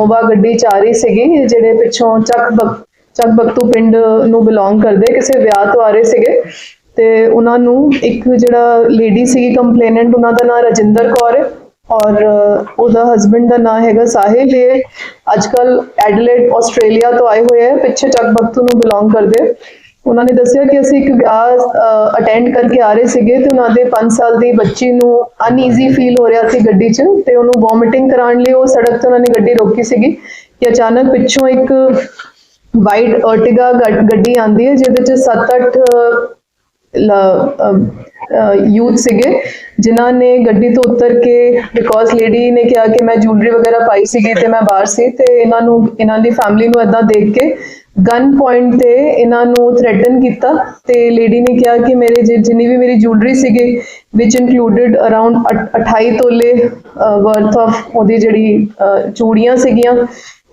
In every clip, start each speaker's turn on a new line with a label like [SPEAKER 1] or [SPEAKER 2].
[SPEAKER 1] Innova ਗੱਡੀ ਚ ਆ ਰਹੀ ਸੀਗੀ, ਜਿਹੜੇ ਪਿੱਛੋਂ ਚੱਕ ਬਕ ਚੱਕ ਬਕਤੂ ਪਿੰਡ ਨੂੰ ਬਿਲੋਂਗ ਕਰਦੇ, ਕਿਸੇ ਵਿਆਹ ਤੋਂ ਆ ਰਹੇ ਸੀਗੇ। ਤੇ ਉਹਨਾਂ ਨੂੰ ਇੱਕ ਜਿਹੜਾ ਲੇਡੀ ਸੀਗੀ ਕੰਪਲੇਨੈਂਟ ਉਹਨਾਂ ਦਾ ਨਾਮ ਰਜਿੰਦਰ ਕੌਰ ਹੈ ਔਰ ਉਹਦਾ ਹਸਬੰਡ ਦਾ ਨਾਮ ਹੈਗਾ ਸਾਹਿਲ। ਇਹ ਅੱਜਕੱਲ ਐਡਲੇਡ ਆਸਟ੍ਰੇਲੀਆ ਤੋਂ ਆਏ ਹੋਏ ਹੈ, ਪਿੱਛੇ ਚੱਕ ਬਕਤੂ ਨੂੰ ਬਿਲੋਂਗ ਕਰਦੇ। ਉਹਨਾਂ ਨੇ ਦੱਸਿਆ ਕਿ ਅਸੀਂ ਇੱਕ ਵਿਆਹ ਅਟੈਂਡ ਕਰਕੇ ਆ ਰਹੇ ਸੀਗੇ ਤੇ ਉਹਨਾਂ ਦੇ 5 ਸਾਲ ਦੀ ਬੱਚੀ ਨੂੰ ਅਨਈਜ਼ੀ ਫੀਲ ਹੋ ਰਿਹਾ ਸੀ ਗੱਡੀ 'ਚ ਤੇ ਉਹਨੂੰ ਵੋਮਿਟਿੰਗ ਕਰਾਉਣ ਲਈ ਉਹ ਸੜਕ ਤੇ ਉਹਨਾਂ ਨੇ ਗੱਡੀ ਰੋਕੀ ਸੀਗੀ ਕਿ ਅਚਾਨਕ ਪਿੱਛੋਂ ਇੱਕ ਵਾਈਟ ਅਰਟਿਗਾ ਗੱਡੀ ਆਂਦੀ ਹੈ ਜਿਹਦੇ 'ਚ 7-8 ਯੂਥ ਸੀਗੇ ਜਿਨ੍ਹਾਂ ਨੇ ਗੱਡੀ ਤੋਂ ਉਤਰ ਕੇ ਬਿਕੋਜ਼ ਲੇਡੀ ਨੇ ਕਿਹਾ ਕਿ ਮੈਂ ਜੁਐਲਰੀ ਵਗੈਰਾ ਪਾਈ ਸੀਗੀ ਤੇ ਮੈਂ ਬਾਹਰ ਸੀ ਤੇ ਇਹਨਾਂ ਨੂੰ ਇਹਨਾਂ ਦੀ ਫੈਮਿਲੀ ਨੂੰ ਇਦਾਂ ਦੇਖ ਕੇ ਗਨ ਪੁਆਇੰਟ ਤੇ ਇਹਨਾਂ ਨੂੰ ਥ੍ਰੈਟਨ ਕੀਤਾ ਤੇ ਲੇਡੀ ਨੇ ਕਿਹਾ ਕਿ ਮੇਰੇ ਜਿ- ਜਿੰਨੀ ਵੀ ਮੇਰੀ ਜੁਐਲਰੀ ਸੀਗੀ ਵਿਚ ਇਨਕਲੂਡਡ ਅਰਾਊਂਡ 28 ਤੋਲੇ ਵਰਥ ਆਫ ਉਹਦੀ ਜਿਹੜੀ ਅ, ਚੂੜੀਆਂ ਸੀਗੀਆਂ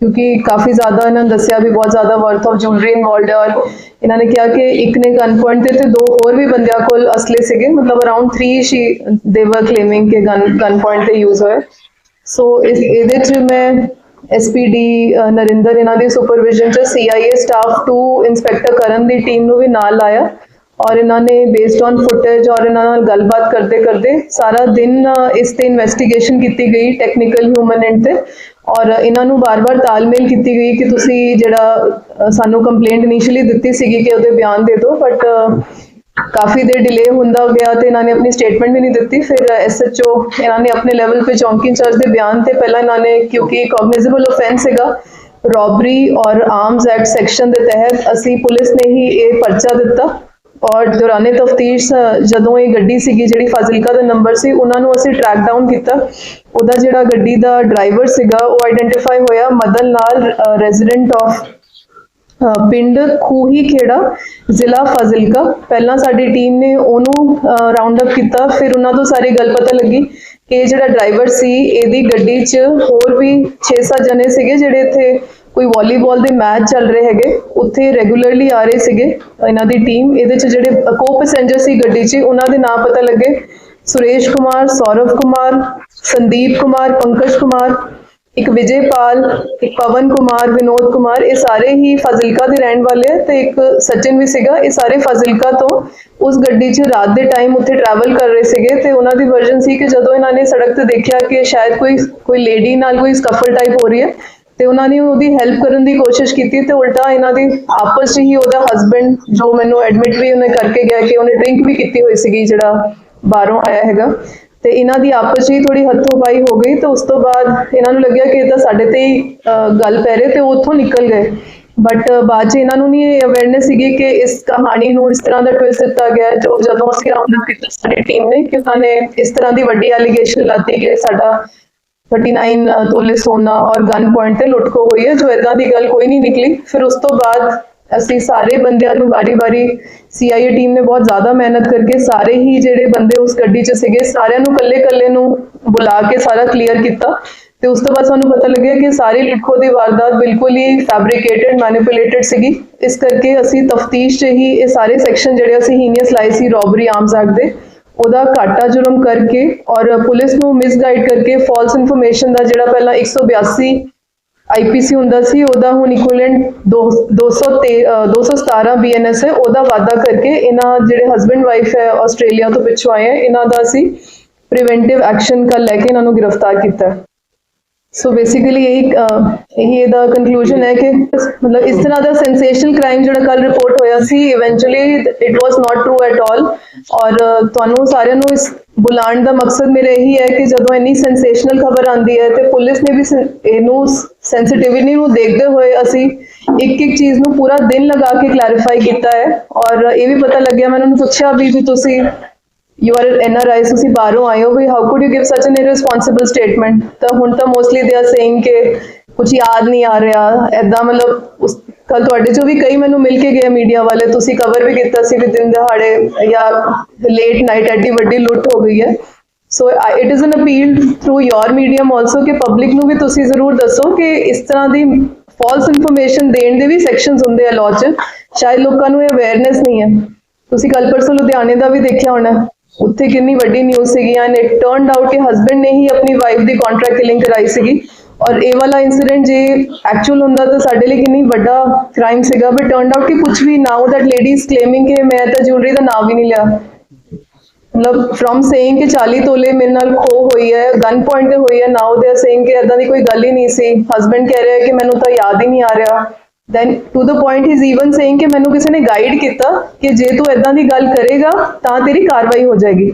[SPEAKER 1] ਕਿਉਂਕਿ ਕਾਫੀ ਜ਼ਿਆਦਾ ਇਹਨਾਂ ਨੇ ਦੱਸਿਆ ਵੀ ਬਹੁਤ ਜ਼ਿਆਦਾ ਵਰਥ ਆਫ ਜੁਐਲਰੀ ਇਨਵੋਲਡ ਹੈ ਔਰ ਇਹਨਾਂ ਨੇ ਕਿਹਾ ਕਿ ਇੱਕ ਨੇ ਗਨ ਪੁਆਇੰਟ ਤੇ ਤੇ ਦੋ ਹੋਰ ਵੀ ਬੰਦਿਆਂ ਕੋਲ ਅਸਲੇ ਸੀਗੇ, ਮਤਲਬ ਅਰਾਊਂਡ 3 ਸ਼ੀ ਦੇ ਵਰ ਕਲੇਮਿੰਗ ਕਿ ਗਨ ਗਨ ਪੁਆਇੰਟ ਤੇ ਯੂਜ਼ ਹੋਇਆ। ਸੋ ਇਸ, ਇਹਦੇ ਚ ਮੈਂ ਐਸਪੀਡੀ ਨਰਿੰਦਰ, ਇਹਨਾਂ ਦੀ ਸੁਪਰਵਿਜ਼ਨ ਚ CIA staff two inspector Karan ਦੀ ਟੀਮ ਨੂੰ ਵੀ ਨਾਲ ਲਾਇਆ ਔਰ ਇਹਨਾਂ ਨੇ ਬੇਸਡ ਔਨ ਫੁਟੇਜ ਔਰ ਇਹਨਾਂ ਨਾਲ ਗੱਲਬਾਤ ਕਰਦੇ ਕਰਦੇ ਸਾਰਾ ਦਿਨ ਇਸ ਤੇ ਇਨਵੈਸਟੀਗੇਸ਼ਨ ਕੀਤੀ ਗਈ ਟੈਕਨੀਕਲ ਹਿਊਮਨ ਐਂਡ ਤੇ। ਔਰ ਇਹਨਾਂ ਨੂੰ ਬਾਰ-ਬਾਰ ਤਾਲਮੇਲ ਕੀਤੀ ਗਈ ਕਿ ਤੁਸੀਂ ਜਿਹੜਾ ਸਾਨੂੰ ਕੰਪਲੇਂਟ ਇਨੀਸ਼ੀਅਲੀ ਦਿੱਤੀ ਸੀਗੀ ਕਿ ਉਹਦੇ ਬਿਆਨ ਦੇ ਦਿਓ ਬਟ ਕਾਫੀ ਦੇਰ ਡਿਲੇ ਹੁੰਦਾ ਗਿਆ ਤੇ ਇਹਨਾਂ ਨੇ ਆਪਣੀ ਸਟੇਟਮੈਂਟ ਵੀ ਨਹੀਂ ਦਿੱਤੀ। ਫਿਰ ਐਸਐਚਓ ਇਹਨਾਂ ਨੇ ਆਪਣੇ ਲੈਵਲ ਤੇ ਚੌਂਕੀ ਇੰਚਾਰਜ ਦੇ ਬਿਆਨ ਤੇ ਪਹਿਲਾਂ ਇਹਨਾਂ ਨੇ, ਕਿਉਂਕਿ ਕੌਗਨੀਜ਼ੇਬਲ ਆਫੈਂਸ ਹੈਗਾ ਰੋਬਰੀ ਔਰ ਆਰਮਸ ਐਕਟ ਸੈਕਸ਼ਨ ਦੇ ਤਹਿਤ ਅਸੀਂ ਪੁਲਿਸ ਨੇ ਹੀ ਇਹ ਪਰਚਾ ਦਿੱਤਾ। ਔਰ ਦੌਰਾਨੇ ਤਫਤੀਸ਼ ਜਦੋਂ ਇਹ ਗੱਡੀ ਸੀਗੀ ਜਿਹੜੀ ਫਾਜ਼ਿਲਕਾ ਦਾ ਨੰਬਰ ਸੀ, ਉਹਨਾਂ ਨੂੰ ਅਸੀਂ ਟਰੈਕ ਡਾਊਨ ਕੀਤਾ। ਉਹਦਾ ਜਿਹੜਾ ਗੱਡੀ ਦਾ ਡਰਾਈਵਰ ਸੀਗਾ, ਉਹ ਆਈਡੈਂਟੀਫਾਈ ਹੋਇਆ ਮਦਨ ਲਾਲ ਰੈਜ਼ੀਡੈਂਟ ਆਫ ਪਿੰਡ ਖੂਹੀ ਖੇੜਾ ਜ਼ਿਲ੍ਹਾ ਫਾਜ਼ਿਲਕਾ। ਪਹਿਲਾਂ ਸਾਡੀ ਟੀਮ ਨੇ ਉਹਨੂੰ ਰਾਉਂਡ ਅਪ ਕੀਤਾ, ਫਿਰ ਉਹਨਾਂ ਤੋਂ ਸਾਰੀ ਗੱਲ ਪਤਾ ਲੱਗੀ ਕਿ ਇਹ ਜਿਹੜਾ ਡਰਾਈਵਰ ਸੀ, ਇਹਦੀ ਗੱਡੀ 'ਚ ਹੋਰ ਵੀ 6-7 ਜਣੇ ਸੀਗੇ ਜਿਹੜੇ ਇੱਥੇ ਕੋਈ ਵਾਲੀਬਾਲ ਦੇ ਮੈਚ ਚੱਲ ਰਹੇ ਹੈਗੇ, ਉੱਥੇ ਰੈਗੂਲਰਲੀ ਆ ਰਹੇ ਸੀਗੇ ਇਹਨਾਂ ਦੀ ਟੀਮ ਇਹਦੇ 'ਚ ਜਿਹੜੇ ਕੋ ਪੈਸੇਂਜਰ ਸੀ ਗੱਡੀ 'ਚ, ਉਹਨਾਂ ਦੇ ਨਾਮ ਪਤਾ ਲੱਗੇ। ਸੁਰੇਸ਼ ਕੁਮਾਰ, ਸੌਰਵ ਕੁਮਾਰ, ਸੰਦੀਪ ਕੁਮਾਰ, ਪੰਕਜ ਕੁਮਾਰ, ਇੱਕ ਵਿਜੇ ਪਾਲ ਇੱਕ ਪਵਨ ਕੁਮਾਰ, ਵਿਨੋਦ ਕੁਮਾਰ, ਇਹ ਸਾਰੇ ਹੀ ਫਾਜ਼ਿਲਕਾ ਦੇ ਰਹਿਣ ਵਾਲੇ ਆ ਤੇ ਇੱਕ ਸਚਿਨ ਵੀ ਸੀਗਾ। ਇਹ ਸਾਰੇ ਫਾਜ਼ਿਲਕਾ ਤੋਂ ਉਸ ਗੱਡੀ 'ਚ ਰਾਤ ਦੇ ਟਾਈਮ ਉੱਥੇ ਟਰੈਵਲ ਕਰ ਰਹੇ ਸੀਗੇ ਤੇ ਉਹਨਾਂ ਦੀ ਵਰਜਨ ਸੀ ਕਿ ਜਦੋਂ ਇਹਨਾਂ ਨੇ ਸੜਕ ਤੇ ਦੇਖਿਆ ਕਿ ਸ਼ਾਇਦ ਕੋਈ ਕੋਈ ਲੇਡੀ ਨਾਲ ਕੋਈ ਸਕਫਲ ਟਾਈਪ ਹੋ ਰਹੀ ਹੈ ਤੇ ਉਹਨਾਂ ਨੇ ਉਹਦੀ ਹੈਲਪ ਕਰਨ ਦੀ ਕੋਸ਼ਿਸ਼ ਕੀਤੀ ਤੇ ਉਲਟਾ ਇਹਨਾਂ ਦੀ ਆਪਸ 'ਚ ਹੀ ਉਹਦਾ ਹਸਬੰਡ ਜੋ ਮੈਨੂੰ ਐਡਮਿਟ ਵੀ ਉਹਨੇ ਕਰਕੇ ਗਿਆ ਕਿ ਉਹਨੇ ਡਰਿੰਕ ਵੀ ਕੀਤੀ ਹੋਈ ਸੀਗੀ ਜਿਹੜਾ ਬਾਹਰੋਂ ਆਇਆ ਹੈਗਾ, ਤੇ ਇਹਨਾਂ ਦੀ ਆਪਸ 'ਚ ਥੋੜੀ ਹੱਥੋਂ ਪਾਈ ਹੋ ਗਈ ਤੇ ਉਸ ਤੋਂ ਬਾਅਦ ਇਹਨਾਂ ਨੂੰ ਲੱਗਿਆ ਕਿ ਇਹ ਤਾਂ ਸਾਡੇ ਤੇ ਹੀ ਗੱਲ ਪੈ ਰਹੀ ਤੇ ਉਹ ਉੱਥੋਂ ਨਿਕਲ ਗਏ। ਬਟ ਬਾਅਦ 'ਚ ਇਹਨਾਂ ਨੂੰ ਨਹੀਂ ਅਵੇਅਰਨੈਸ ਸੀਗੀ ਕਿ ਇਸ ਕਹਾਣੀ ਨੂੰ ਇਸ ਤਰ੍ਹਾਂ ਦਾ ਟਵਿਸਟ ਦਿੱਤਾ ਗਿਆ ਜੋ ਜਦੋਂ ਅਸੀਂ ਰਾਉਂਡ ਅਪ ਕੀਤਾ ਸਾਡੀ ਟੀਮ ਨੇ, ਕਿ ਉਹਨਾਂ ਨੇ ਇਸ ਤਰ੍ਹਾਂ ਦੀ ਵੱਡੀ ਐਲੀਗੇਸ਼ਨ ਲਾਤੀ ਕਿ ਸਾਡਾ 39 uh, ਤੋਲੇ ਸੋਨਾ ਔਰ ਗਨ ਪੁਆਇੰਟ ਤੇ ਲੁੱਟ ਖੋ ਹੋਈ ਹੈ, ਜੋ ਇਦਾਂ ਦੀ ਗੱਲ ਕੋਈ ਨਹੀਂ ਨਿਕਲੀ। ਫਿਰ ਉਸ ਤੋਂ ਬਾਅਦ ਅਸੀਂ ਸਾਰੇ ਬੰਦਿਆਂ ਨੂੰ ਵਾਰੀ-ਵਾਰੀ ਸੀਆਈਏ ਟੀਮ ਨੇ ਬਹੁਤ ਜ਼ਿਆਦਾ ਮਿਹਨਤ ਕਰਕੇ ਸਾਰੇ ਹੀ ਜਿਹੜੇ ਬੰਦੇ ਉਸ ਗੱਡੀ 'ਚ ਸੀਗੇ, ਸਾਰਿਆਂ ਨੂੰ ਕੱਲੇ-ਕੱਲੇ ਨੂੰ ਬੁਲਾ ਕੇ ਸਾਰਾ ਕਲੀਅਰ ਕੀਤਾ। ਤੇ ਉਸ ਤੋਂ ਬਾਅਦ ਸਾਨੂੰ ਪਤਾ ਲੱਗਿਆ ਕਿ ਸਾਰੀ ਲੁੱਟਖੋ ਦੀ ਵਾਰਦਾਤ ਬਿਲਕੁਲ ਹੀ ਫੈਬਰੀਕੇਟਡ ਮੈਨੀਪੂਲੇਟਡ ਸੀਗੀ। ਇਸ ਕਰਕੇ ਅਸੀਂ ਤਫਤੀਸ਼ 'ਚ ਹੀ ਇਹ ਸਾਰੇ ਸੈਕਸ਼ਨ ਜਿਹੜੇ ਅਸੀਂ ਹੀਨੀਅਸ ਲਾਏ ਸੀ ਰੋਬਰੀ ਆਰਮਸ ਐਕਟ ਦੇ। ਉਹਦਾ ਘਾਟਾ ਜ਼ੁਲਮ ਕਰਕੇ ਔਰ ਪੁਲਿਸ ਨੂੰ ਮਿਸਗਾਈਡ ਕਰਕੇ ਫਾਲਸ ਇਨਫੋਰਮੇਸ਼ਨ ਦਾ ਜਿਹੜਾ ਪਹਿਲਾਂ 182 ਆਈਪੀਸੀ ਹੁੰਦਾ ਸੀ ਉਹਦਾ ਹੁਣ ਇਕੁਇਵਲੈਂਟ 213 ਅ, 217 ਬੀਐਨਐਸ ਹੈ ਉਹਦਾ ਵਾਅਦਾ ਕਰਕੇ ਇਹਨਾਂ ਜਿਹੜੇ ਹਸਬੰਡ ਵਾਈਫ ਹੈ ਆਸਟ੍ਰੇਲੀਆ ਤੋਂ ਪਿੱਛੋਂ ਆਏ ਹੈ ਇਹਨਾਂ ਦਾ ਅਸੀਂ ਪ੍ਰੀਵੈਂਟਿਵ ਐਕਸ਼ਨ ਕਰ ਲੈ ਕੇ ਇਹਨਾਂ ਨੂੰ ਗ੍ਰਿਫਤਾਰ ਕੀਤਾ ਸੋ ਬੇਸਿਕਲੀ ਇਹ ਇਹੀ ਇਹਦਾ ਕਨਕਲੂਜਨ ਹੈ ਕਿ ਮਤਲਬ ਇਸ ਤਰ੍ਹਾਂ ਦਾ ਸੈਂਸੇਸ਼ਨਲ ਕ੍ਰਾਈਮ ਜਿਹੜਾ ਕੱਲ ਰਿਪੋਰਟ ਹੋਇਆ ਸੀ eventually it was not true at all ਔਰ ਤੁਹਾਨੂੰ ਸਾਰਿਆਂ ਨੂੰ ਇਸ ਬੁਲਾਉਣ ਦਾ ਮਕਸਦ ਮੇਰਾ ਇਹੀ ਹੈ ਕਿ ਜਦੋਂ ਇੰਨੀ ਸੈਂਸੇਸ਼ਨਲ ਖਬਰ ਆਉਂਦੀ ਹੈ ਤੇ ਪੁਲਿਸ ਨੇ ਵੀ ਇਹਨੂੰ ਸੈਂਸਿਟਿਵਿਟੀ ਨੂੰ ਦੇਖਦੇ ਹੋਏ ਅਸੀਂ ਇੱਕ ਇੱਕ ਚੀਜ਼ ਨੂੰ ਪੂਰਾ ਦਿਨ ਲਗਾ ਕੇ ਕਲੈਰੀਫਾਈ ਕੀਤਾ ਹੈ ਔਰ ਇਹ ਵੀ ਪਤਾ ਲੱਗਿਆ ਮੈਂ ਉਹਨਾਂ ਨੂੰ ਪੁੱਛਿਆ ਵੀ ਵੀ ਤੁਸੀਂ ਯੂ ਆਰ ਐਨ ਤੁਸੀਂ ਬਾਹਰੋਂ ਆਏ ਹੋ, ਵੀ how could you give such an irresponsible statement ਤਾਂ ਹੁਣ ਤਾਂ ਮੋਸਟਲੀ ਦੇ ਆਰ ਸੇਇੰਗ ਕਿ ਕੁਝ ਯਾਦ ਨਹੀਂ ਆ ਰਿਹਾ ਐਦਾਂ ਮਤਲਬ ਉਸ ਕੱਲ ਤੁਹਾਡੇ ਚੋਂ ਵੀ ਕਈ ਮੈਨੂੰ ਮਿਲ ਕੇ ਗਏ ਮੀਡੀਆ ਵਾਲੇ, ਤੁਸੀਂ ਕਵਰ ਵੀ ਕੀਤਾ ਸੀ ਵੀ ਦਿਨ ਦਿਹਾੜੇ ਜਾਂ ਲੇਟ ਨਾਈਟ ਐਡੀ ਵੱਡੀ ਲੁੱਟ ਹੋ ਗਈ ਹੈ। So it is an appeal through your medium also ਕਿ ਪਬਲਿਕ ਨੂੰ ਵੀ ਤੁਸੀਂ ਜ਼ਰੂਰ ਦੱਸੋ ਕਿ ਇਸ ਤਰ੍ਹਾਂ ਦੀ ਫਾਲਸ ਇਨਫੋਰਮੇਸ਼ਨ ਦੇਣ ਦੇ ਵੀ ਸੈਕਸ਼ਨਸ ਹੁੰਦੇ ਆ ਲਾਅ 'ਚ। ਸ਼ਾਇਦ ਲੋਕਾਂ ਨੂੰ ਇਹ ਅਵੇਅਰਨੈਸ ਨਹੀਂ ਹੈ। ਤੁਸੀਂ ਕੱਲ ਪਰਸੋਂ ਲੁਧਿਆਣੇ ਦਾ ਵੀ ਦੇਖਿਆ ਹੋਣਾ। ਉੱਥੇ ਕਿੰਨੀ ਵੱਡੀ ਨਿਊਜ਼ ਸੀਗੀ ਐਂਡ ਇਟ ਟਰਨਡ ਆਊਟ ਕਿ ਹਸਬੰਡ ਨੇ ਹੀ ਆਪਣੀ ਵਾਈਫ ਦੀ ਕੰਟਰੈਕਟ ਕਿਲਿੰਗ ਕਰਾਈ ਸੀਗੀ। ਔਰ ਇਹ ਵਾਲਾ ਇਨਸੀਡੈਂਟ ਜੇ ਐਕਚੁਅਲ ਹੁੰਦਾ ਤਾਂ ਸਾਡੇ ਲਈ ਕਿੰਨੀ ਵੱਡਾ ਕ੍ਰਾਈਮ ਸੀਗਾ ਬਟ ਟਰਨਡ ਆਊਟ ਕਿ ਕੁਝ ਵੀ now that lady is claiming ਕਿ ਮੈਂ ਤਾਂ ਜੁਐਲਰੀ ਦਾ ਨਾਮ ਵੀ ਨਹੀਂ ਲਿਆ। ਮਤਲਬ ਫਰਮ ਸੇਇੰਗ ਕਿ 40 ਤੋਲੇ ਮੇਰੇ ਨਾਲ ਖੋ ਹੋਈ ਹੈ ਗਨ ਪੁਆਇੰਟ ਤੇ ਹੋਈ ਹੈ ਨਾਓ ਦੇ ਆਰ ਸੇਇੰਗ ਕਿ ਇਦਾਂ ਦੀ ਕੋਈ ਗੱਲ ਹੀ ਨਹੀਂ ਸੀ। ਹਸਬੰਡ ਕਹਿ ਰਿਹਾ ਕਿ ਮੈਨੂੰ ਤਾਂ ਯਾਦ ਹੀ ਨਹੀਂ ਆ ਰਿਹਾ। ਦੈਨ ਟੂ ਦ ਪੁਆਇੰਟ ਹੀ ਇਜ਼ ਇਵਨ ਸੇਇੰਗ ਕਿ ਮੈਨੂੰ ਕਿਸੇ ਨੇ ਗਾਈਡ ਕੀਤਾ ਕਿ ਜੇ ਤੂੰ ਇਦਾਂ ਦੀ ਗੱਲ ਕਰੇਗਾ ਤਾਂ ਤੇਰੀ ਕਾਰਵਾਈ ਹੋ ਜਾਏਗੀ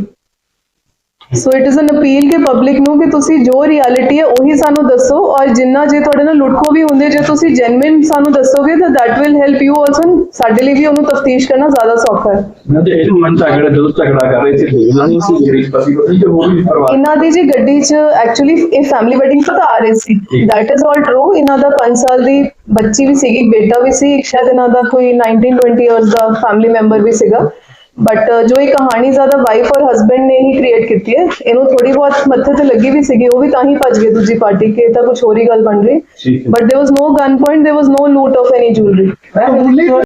[SPEAKER 1] so it is an appeal ਕਿ ਪਬਲਿਕ ਨੂੰ ਕਿ ਤੁਸੀਂ ਜੋ ਰਿਐਲਿਟੀ ਹੈ ਉਹੀ ਸਾਨੂੰ ਦੱਸੋ ਔਰ ਜਿੰਨਾ ਜੇ ਤੁਹਾਡੇ ਨਾਲ ਲੁੱਟਖੋ ਵੀ ਹੁੰਦੇ ਜੇ ਤੁਸੀਂ ਜੈਨੂਇਨ ਸਾਨੂੰ ਦੱਸੋਗੇ ਤਾਂ that will help you also ਸਾਡੇ ਲਈ ਵੀ ਉਹਨੂੰ ਤਫਤੀਸ਼ ਕਰਨਾ ਜ਼ਿਆਦਾ ਸੌਖਾ ਹੈ।
[SPEAKER 2] ਨਾ ਤੇ ਇਹ ਮਨ ਝਗੜਾ ਜਦੋਂ ਝਗੜਾ ਕਰ ਰਹੇ ਸੀ ਉਹਨਾਂ ਨੂੰ ਸੀ ਜਿਹੜੀ ਪਤੀ ਪਤੀ ਜੋ ਹੋਰ ਵੀ ਪਰਿਵਾਰ।
[SPEAKER 1] ਇਹਨਾਂ ਦੀ ਜੀ ਗੱਡੀ 'ਚ ਐਕਚੁਅਲੀ ਇਹ ਫੈਮਿਲੀ ਵੈਡਿੰਗ ਤੋਂ ਆ ਰਹੇ ਸੀ। ਦੈਟ ਇਜ਼ ਆਲ ਟਰੂ ਇਹਨਾਂ ਦਾ 5 ਸਾਲ ਦੀ ਬੱਚੀ ਵੀ ਸੀਗੀ ਬੇਟਾ ਵੀ ਸੀ ਇੱਕ ਸ਼ਾਇਦ ਇਹਨਾਂ ਦਾ ਕੋਈ 19 20 ਇਅਰਸ ਦਾ ਫੈਮਿਲੀ ਮੈਂਬਰ ਵੀ ਸੀਗਾ। ਬਟ ਜੋ ਇਹ ਕਹਾਣੀ ਜ਼ਿਆਦਾ ਵਾਈਫ ਔਰ ਹਸਬੰਡ ਨੇ ਹੀ ਕ੍ਰੀਏਟ ਕੀਤੀ ਹੈ ਇਹਨੂੰ ਥੋੜੀ ਬਹੁਤ ਮੱਥੇ ਤੇ ਲੱਗੀ ਵੀ ਸੀਗੀ ਉਹ ਵੀ ਤਾਂ ਹੀ ਭੱਜ ਗਏ ਦੂਜੀ ਪਾਰਟੀ ਕਿ ਤਾਂ ਕੁਝ ਹੋਰ ਹੀ ਗੱਲ ਬਣ ਰਹੀ but there was no gun point there was no loot of any jewelry